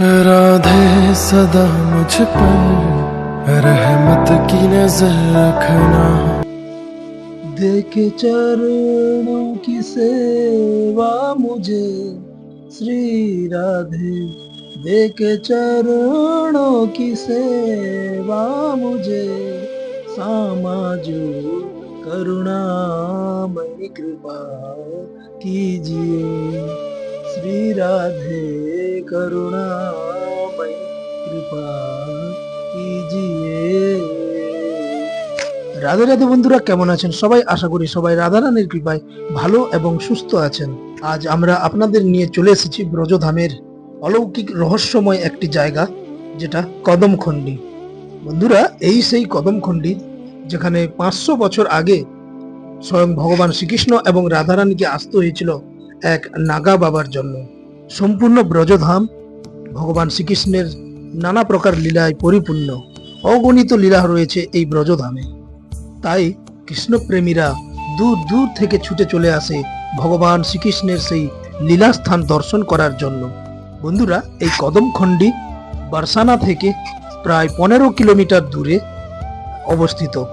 राधे सदा मुझ पर रहमत की नज़र रखना। देखे चरणों की सेवा मुझे, श्री राधे। देखे चरणों की सेवा मुझे सामाजो करुणामयी कृपा कीजिए। श्री राधे करुणामयी कृपा कीजिए রাধে রাধে বন্ধুরা কেমন আছেন সবাই আশা করি সবাই রাধা রানীর কৃপায় ভালো এবং সুস্থ আছেন আজ আমরা আপনাদের নিয়ে চলে এসেছি ব্রজধামের অলৌকিক রহস্যময় একটি জায়গা যেটা কদমখণ্ডী বন্ধুরা এই সেই কদমখণ্ডী যেখানে পাঁচশো বছর আগে স্বয়ং ভগবান শ্রীকৃষ্ণ এবং রাধারানীকে আসতে হয়েছিল এক নাগা বাবার জন্য। সম্পূর্ণ ব্রজধাম ভগবান শ্রীকৃষ্ণের নানা প্রকার লীলায় পরিপূর্ণ। অগণিত লীলা রয়েছে এই ব্রজধামে। তাই কৃষ্ণপ্রেমীরা দূর দূর থেকে ছুটে চলে আসে ভগবান শ্রীকৃষ্ণের সেই লীলাস্থান দর্শন করার জন্য। বন্ধুরা, এই কদমখণ্ডী বারসানা থেকে প্রায় পনেরো কিলোমিটার দূরে অবস্থিত।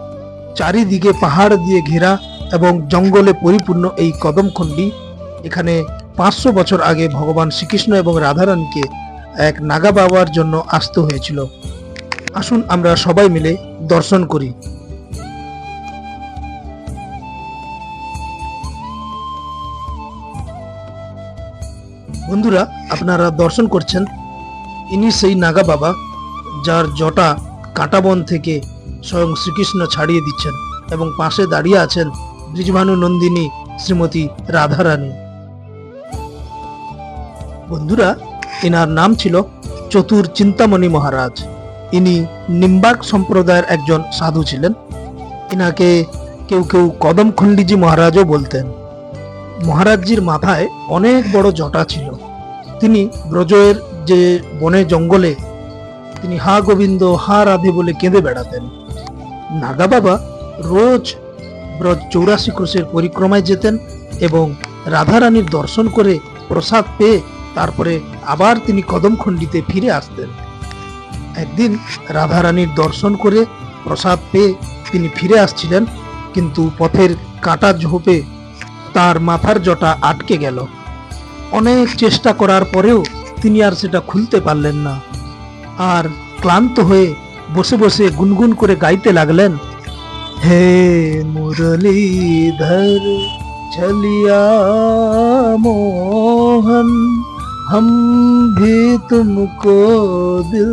চারিদিকে পাহাড় দিয়ে ঘেরা এবং জঙ্গলে পরিপূর্ণ এই কদমখণ্ডী এখানে পাঁচশো বছর আগে ভগবান শ্রীকৃষ্ণ এবং রাধারানীকে এক নাগা বাবার জন্য আসতে হয়েছিল। আসুন আমরা সবাই মিলে দর্শন করি। বন্ধুরা, আপনারা দর্শন করছেন ইনি সেই নাগা বাবা যার জটা কাঁটাবন থেকে স্বয়ং শ্রীকৃষ্ণ ছাড়িয়ে দিচ্ছেন এবং পাশে দাঁড়িয়ে আছেন ব্রিজভানু নন্দিনী শ্রীমতী রাধারানী। বন্ধুরা এনার নাম ছিল চতুর চিন্তামণি মহারাজ। ইনি নিম্বার্ক সম্প্রদায়ের একজন সাধু ছিলেন। ইনাকে কেউ কেউ কদমখণ্ডীজি মহারাজও বলতেন। মহারাজজির মাথায় অনেক বড় জটা ছিল। তিনি ব্রজয়ের যে বনে জঙ্গলে তিনি হা গোবিন্দ, হা রাধে বলে কেঁদে বেড়াতেন। নাগা বাবা রোজ ব্রজ চৌরাশি ক্রোশের পরিক্রমায় যেতেন এবং রাধারানীর দর্শন করে প্রসাদ পেয়ে তারপরে আবার তিনি কদমখণ্ডিতে ফিরে আসতেন। একদিন রাধারানীর দর্শন করে প্রসাদ পেয়ে তিনি ফিরে আসছিলেন, কিন্তু পথের কাটা ঝোপে তার মাথার জটা আটকে গেল। অনেক চেষ্টা করার পরেও তিনি আর সেটা খুলতে পারলেন না। আর ক্লান্ত হয়ে বসে বসে গুনগুন করে গাইতে লাগলেন, হে মুরলীধর, চলিয়া মোহন हम भी तुमको दिल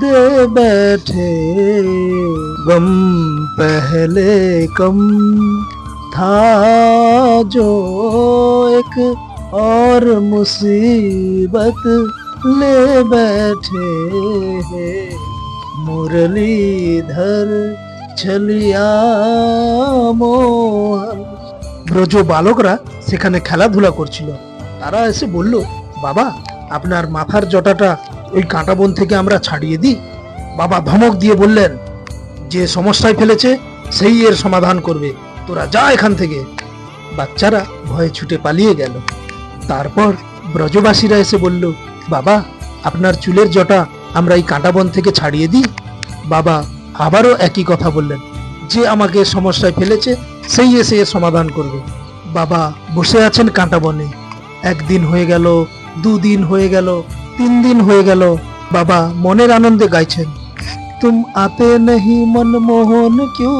दे बैठे गम पहले कम था जो एक और मुसीबत ले बैठे मुरलीधर छलिया মোহন ব্রজ বালকরা সেখানে খেলাধুলা করছিল তারা এসে বলল বাবা, আপনার মাথার জটাটা ওই কাঁটা বন থেকে আমরা ছাড়িয়ে দিই। বাবা ধমক দিয়ে বললেন, যে সমস্যায় ফেলেছে, সেই এর সমাধান করবে। তোরা যা এখান থেকে। বাচ্চারা ভয়ে ছুটে পালিয়ে গেল। তারপর ব্রজবাসীরা এসে বলল, বাবা, আপনার চুলের জটা আমরা এই কাঁটা বন থেকে ছাড়িয়ে দিই। বাবা আবারও একই কথা বললেন, যে আমাকে সমস্যায় ফেলেছে, সেই এসে এর সমাধান করবে। বাবা বসে আছেন কাঁটা বনে একদিন হয়ে গেল দুদিন হয়ে গেল তিন দিন হয়ে গেল বাবা মনের আনন্দে গাইছেন तुम आते नहीं मनमोहन क्यों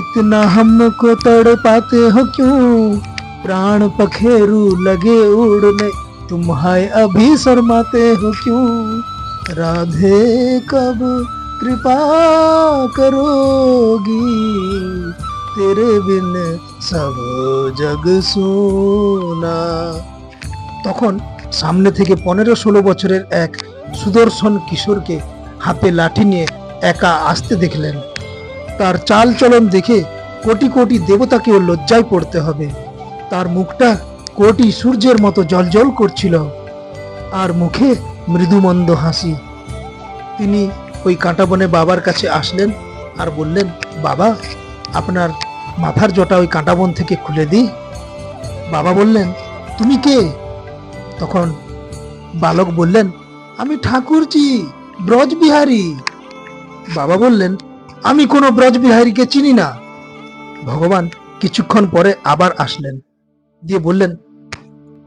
इतना हमको तड़ पाते हो क्यों प्राण पखेरु लगे उड़ने तुम हाय अभी शर्माते हो क्यों राधे कब कृपा करोगी तेरे बिन सब जग सोना তখন সামনে থেকে পনেরো ষোলো বছরের এক সুদর্শন কিশোরকে হাতে লাঠি নিয়ে একা আসতে দেখলেন। তার চাল চলন দেখে কোটি কোটি দেবতাকেও লজ্জায় পড়তে হবে। তার মুখটা কোটি সূর্যের মতো জলজল করছিল আর মুখে মৃদুমন্দ হাসি। তিনি ওই কাঁটাবনে বাবার কাছে আসলেন আর বললেন, বাবা, আপনার মাথার জটা ওই কাঁটাবন থেকে খুলে দিই? বাবা বললেন, তুমি কে? তখন বালক বললেন, আমি ঠাকুরজি, ব্রজবিহারী। বাবা বললেন, আমি কোনো ব্রজবিহারীকে চিনি না। ভগবান কিছুক্ষণ পরে আবার আসলেন, দিয়ে বললেন,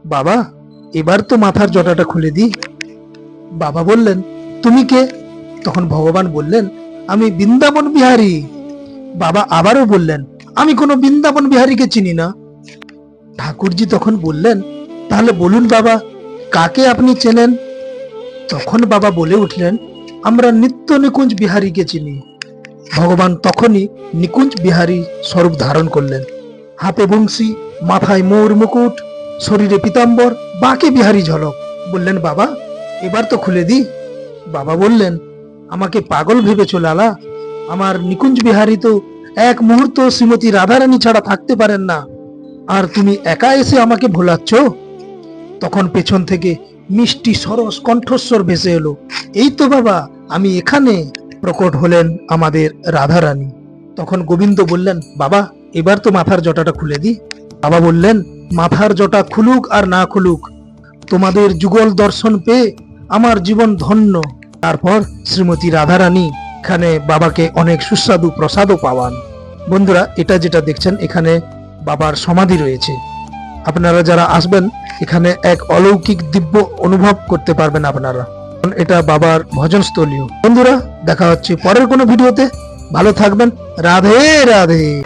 বাবা, এবার তো মাথার জটাটা খুলে দি বাবা বললেন, তুমি কে? তখন ভগবান বললেন, আমি বৃন্দাবন বিহারী। বাবা আবারও বললেন, আমি কোনো বৃন্দাবন বিহারীকে চিনি না। ঠাকুরজি তখন বললেন তাহলে বলুন বাবা, কাকে আপনি চেনেন? তখন বাবা বলে উঠলেন, আমরা নিত্য নিকুঞ্জ বিহারীকে চিনি। ভগবান তখনই নিকুঞ্জ বিহারী স্বরূপ ধারণ করলেন। হাতে বংশী, মাথায় মোর মুকুট, শরীরে পিতাম্বর, বাকে বিহারী ঝলক। বললেন, বাবা, এবার তো খুলে দি বাবা বললেন, আমাকে পাগল ভেবেছ, লালা। আমার নিকুঞ্জ বিহারী তো এক মুহূর্ত শ্রীমতী রাধারানী ছাড়া থাকতে পারেন না। আর তুমি একা এসে আমাকে ভোলাচ্ছ? তখন পেছন থেকে মিষ্টি সরস কণ্ঠস্বর ভেসে এলো। এই তো বাবা, আমি এখানে। প্রকট হলেন আমাদের রাধারানী। তখন গোবিন্দ বললেন, বাবা, এবার তো মাথার জটাটা খুলে দি। বাবা বললেন, মাথার জটা খুলুক আর না খুলুক। তোমাদের যুগল দর্শন পেয়ে আমার জীবন ধন্য। তারপর শ্রীমতী রাধারানী এখানে বাবাকে অনেক সুস্বাদু প্রসাদও পাওয়ান। বন্ধুরা, এটা যেটা দেখছেন, এখানে বাবার সমাধি রয়েছে। আপনারা যারা আসবেন, এখানে এক অলৌকিক দিব্য অনুভব করতে পারবেন আপনারা। এটা বাবার ভজন স্থলীয় বন্ধুরা, দেখা হচ্ছে পরের কোনো ভিডিওতে। ভালো থাকবেন। রাধে রাধে।